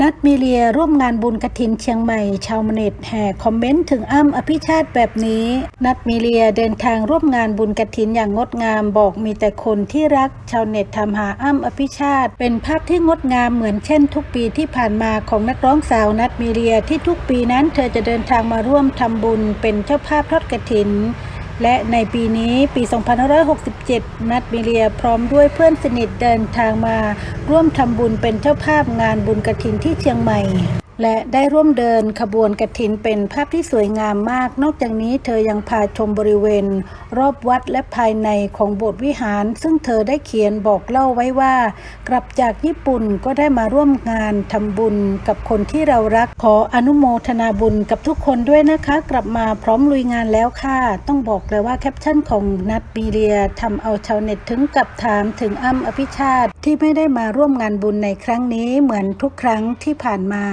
นัดมีเลียร่วมงานบุญกระถินเชียงใหม่ ชาวเน็ตแห่คอมเมนต์ถึงอ้ำอภิชาติแบบนี้ นัดมีเลียเดินทางร่วมงานบุญกระถินอย่างงดงามบอกมีแต่คนที่รัก ชาวเน็ตทำหาอ้ำอภิชาติ เป็นภาพที่งดงามเหมือนเช่นทุกปีที่ผ่านมาของนักร้องสาวนัดมีเลียที่ทุกปีนั้นเธอจะเดินทางมาร่วมทำบุญเป็นเจ้าภาพทอดกระถิน และในปีนี้ปี 2567 นัดมิเลียพร้อมด้วยเพื่อนสนิทเดินทางมา ร่วมทำบุญเป็นเจ้าภาพงานบุญกระถินที่เชียงใหม่ และได้ร่วมเดินขบวนกระถินเป็นภาพที่สวยงามมาก นอกจากนี้เธอยังพาชมบริเวณ รอบวัดและภายในของโบสถ์วิหาร ซึ่งเธอได้เขียนบอกเล่าไว้ว่า กลับจากญี่ปุ่นก็ได้มาร่วมงานทำบุญกับคนที่เรารักขออนุโมทนาบุญกับทุกคนด้วยนะคะ กลับมาพร้อมลุยงานแล้วค่ะ ต้องบอกเลยว่าแคปชั่นของนัดมีเรียทำเอาชาวเน็ตถึงกับถามถึงอ้ำอภิชาติที่ไม่ได้มาร่วมงานบุญในครั้งนี้เหมือนทุกครั้งที่ผ่านมา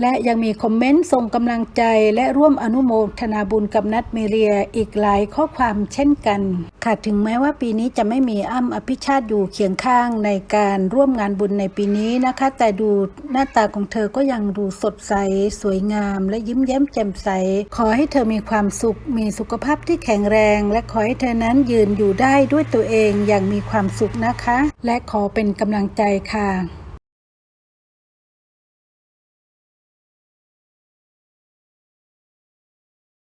และยังมีคอมเมนต์ส่งกำลังใจและร่วมอนุโมทนาบุญกับนัดเมเรียอีกหลายข้อความเช่นกัน ค่ะถึงแม้ว่าปีนี้จะไม่มีอ้ำอภิชาติอยู่เคียงข้างในการร่วมงานบุญในปีนี้นะคะ แต่ดูหน้าตาของเธอก็ยังดูสดใส สวยงาม และยิ้มแย้มแจ่มใส ขอให้เธอมีความสุข มีสุขภาพที่แข็งแรง และขอให้เธอนั้นยืนอยู่ได้ด้วยตัวเองอย่างมีความสุขนะคะ และขอเป็นกำลังใจค่ะ